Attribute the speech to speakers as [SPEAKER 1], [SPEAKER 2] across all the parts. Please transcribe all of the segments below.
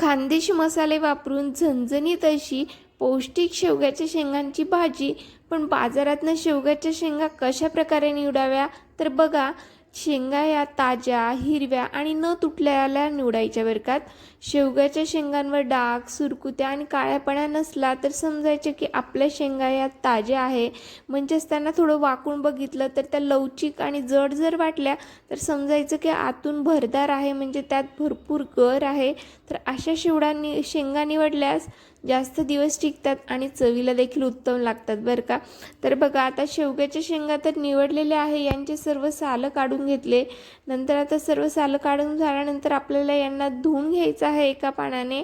[SPEAKER 1] खानदेश मसाले वापरून झणझणीत अशी पौष्टिक शेवग्याच्या शेंगांची भाजी पण बाजारातनं शेवग्याच्या शेंगा कशा प्रकारे निवडाव्या तर बघा शेंगा या ताज्या हिरव्या आणि न तुटलेल्या निवडायच्या बरं का शेवग्याच्या शेंगांवर डाग सुरकुत्या आणि काळ्यापणा नसला तर समजायचं की आपल्या शेंगा या ताज्या आहे. म्हणजेच त्यांना थोडं वाकून बघितलं तर त्या लवचिक आणि जड जर वाटल्या तर समजायचं की आतून भरदार आहे म्हणजे त्यात भरपूर गर आहे. तर अशा शेवडांनी शेंगा निवडल्यास जास्त दिवस टिकतात आणि चवीला देखील उत्तम लागतात बरं का? तर बघा आता शेवग्याच्या शेंगा तर निवडलेल्या आहे. यांचे सर्व सालं काढून घेतले. नंतर आता सर्व सालं काढून झाल्यानंतर आपल्याला यांना धुवून घ्यायचं आहे एका पाण्याने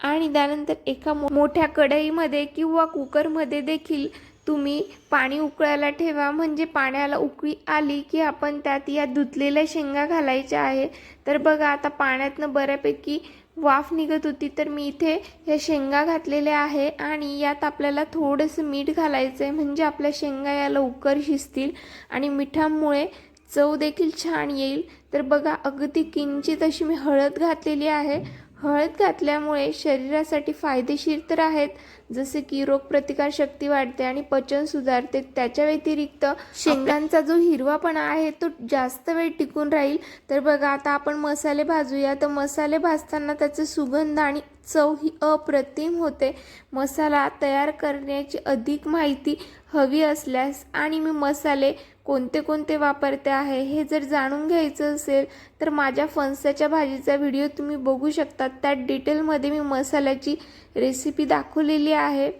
[SPEAKER 1] आणि त्यानंतर एका मो मोठ्या कढईमध्ये किंवा कुकरमध्ये देखील तुम्ही पाणी उकळायला ठेवा. म्हणजे पाण्याला उकळी आली की आपण त्यात या धुतलेल्या शेंगा घालायच्या आहे. तर बघा आता पाण्यातनं बऱ्यापैकी वाफ निघत होती तर मी इथे ह्या शेंगा घातलेल्या आहे आणि यात आपल्याला थोडंसं मीठ घालायचं आहे म्हणजे आपल्या शेंगा या लवकर शिजतील आणि मिठामुळे चव देखील छान येईल. तर बघा अगदी किंचित अशी मी हळद घातलेली आहे. हळद घातल्यामुळे शरीरासाठी फायदेशीर तर आहेत जसे की रोगप्रतिकार शक्ती वाढते आणि पचन सुधारते. त्याच्या व्यतिरिक्त शेंगांचा जो हिरवापणा आहे तो जास्त वेळ टिकून राहील. तर बघा आता आपण मसाले भाजूया. तर मसाले भाजताना त्याचे सुगंध आणि चव ही अप्रतिम होते. मसाला तयार करण्याची अधिक माहिती हवी असल्यास आणि मी मसाले कोणते कोणते वापरते आहे हे जर जाणून घ्यायचं असेल तर माझ्या फणसाच्या भाजीचा व्हिडिओ तुम्ही बघू शकता. त्यात डिटेलमध्ये मी मसाल्याची रेसिपी दाखवलेली आहे.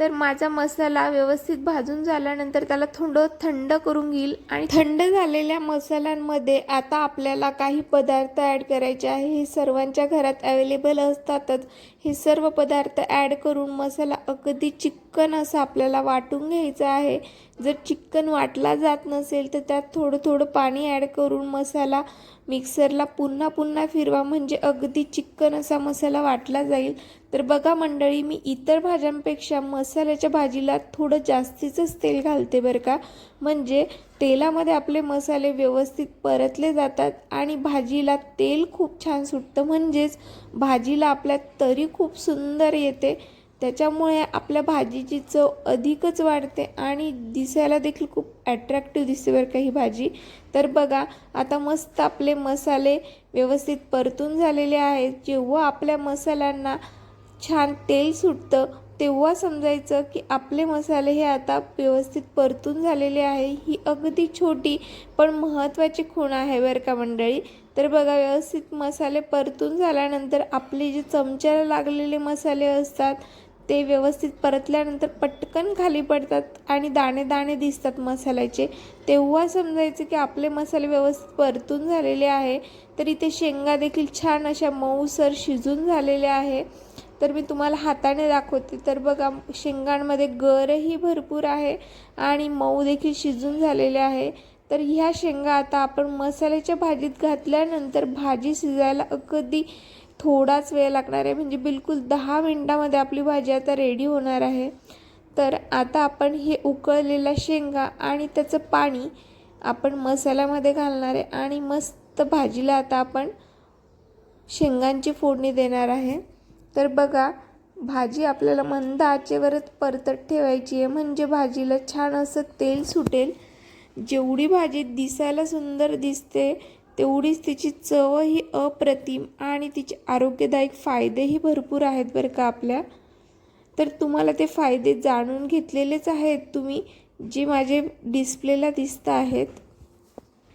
[SPEAKER 1] तर माझा मसाला व्यवस्थित भाजून झाल्यानंतर त्याला थोडं थंड करून घेईल आणि थंड झालेल्या मसाल्यांमध्ये आता आपल्याला काही पदार्थ ॲड करायचे आहे. हे सर्वांच्या घरात अवेलेबल असतातच. हे सर्व पदार्थ ॲड करून मसाला अगदी चिक चिक्कन असं आपल्याला वाटून घ्यायचं आहे. जर चिक्कन वाटला जात नसेल तर त्यात थोडं थोडं पाणी ॲड करून मसाला मिक्सरला पुन्हा पुन्हा फिरवा. म्हणजे अगदी चिक्कन असा मसाला वाटला जाईल. तर बघा मंडळी मी इतर भाज्यांपेक्षा मसाल्याच्या भाजीला थोडं जास्तीचंच तेल घालते बरं का. म्हणजे तेलामध्ये आपले मसाले व्यवस्थित परतले जातात आणि भाजीला तेल खूप छान सुटतं. म्हणजेच भाजीला आपल्या तरी खूप सुंदर येते. त्याच्यामुळे आपल्या भाजीची चव अधिकच वाढते आणि दिसायला देखील खूप ॲट्रॅक्टिव्ह दिसते बरं का ही भाजी. तर बघा आता मस्त आपले मसाले व्यवस्थित परतून झालेले आहेत. जेव्हा आपल्या मसाल्यांना छान तेल सुटतं तेव्हा समजायचं की आपले मसाले हे आता व्यवस्थित परतून झालेले आहे. ही अगदी छोटी पण महत्त्वाची खूण आहे बरं का मंडळी. तर बघा व्यवस्थित मसाले परतून झाल्यानंतर आपले जे चमच्याला लागलेले मसाले असतात ते व्यवस्थित परतल्यानंतर पटकन खाली पडतात आणि दाणे दाणे दिसतात मसाल्याचे. तेव्हा समजायचं की आपले मसाले व्यवस्थित परतून झालेले आहे तर इथे शेंगा देखील छान अशा मऊसर शिजून झालेले आहे. तर मी तुम्हाला हाताने दाखवते. तर बघा शेंगांमध्ये गरही भरपूर आहे आणि मऊ देखील शिजून झालेले आहे. तर ह्या शेंगा आता आपण मसाल्याच्या भाजीत घातल्यानंतर भाजी शिजायला अगदी थोडाच वेळ लागणार आहे. म्हणजे बिलकुल दहा मिनटामध्ये आपली भाजी आता रेडी होणार आहे. तर आता आपण हे उकळलेल्या शेंगा आणि त्याचं पाणी आपण मसाल्यामध्ये घालणार आहे. आणि मस्त भाजीला आता आपण शेंगांची फोडणी देणार आहे. तर बघा भाजी आपल्याला मंद आचेवरच परतत ठेवायची आहे. म्हणजे भाजीला छान असं तेल सुटेल. जेवढी भाजी दिसायला सुंदर दिसते तेवढीच तिची चवही अप्रतिम आणि तिचे आरोग्यदायक फायदेही भरपूर आहेत बरं का आपल्या. तर तुम्हाला ते फायदे जाणून घेतलेलेच आहेत. तुम्ही जे माझे डिस्प्लेला दिसत आहेत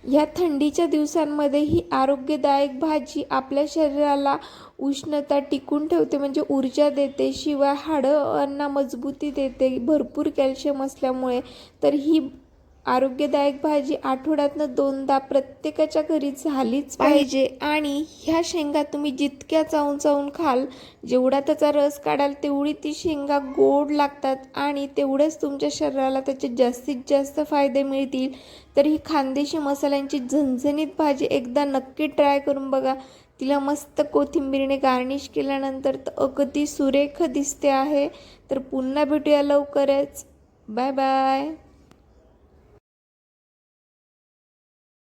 [SPEAKER 1] ह्या थंडीच्या दिवसांमध्ये ही आरोग्यदायक भाजी आपल्या शरीराला उष्णता टिकून ठेवते म्हणजे ऊर्जा देते शिवाय हाडं अन्ना मजबूती देते भरपूर कॅल्शियम असल्यामुळे. तर ही आरोग्यदायक भाजी आठवड्यातनं दोनदा प्रत्येकाच्या घरी झालीच पाहिजे. आणि ह्या शेंगा तुम्ही जितक्या चावून चावून खाल जेवढा त्याचा रस काढाल तेवढी ती शेंगा गोड लागतात आणि तेवढेच तुमच्या शरीराला त्याचे जास्तीत जास्त फायदे मिळतील. तर ही खानदेशी मसाल्यांची झणझणीत भाजी एकदा नक्की ट्राय करून बघा. तिला मस्त कोथिंबीरने गार्निश केल्यानंतर तर अगदी सुरेख दिसते आहे. तर पुन्हा भेटूया लवकरच. Bye bye.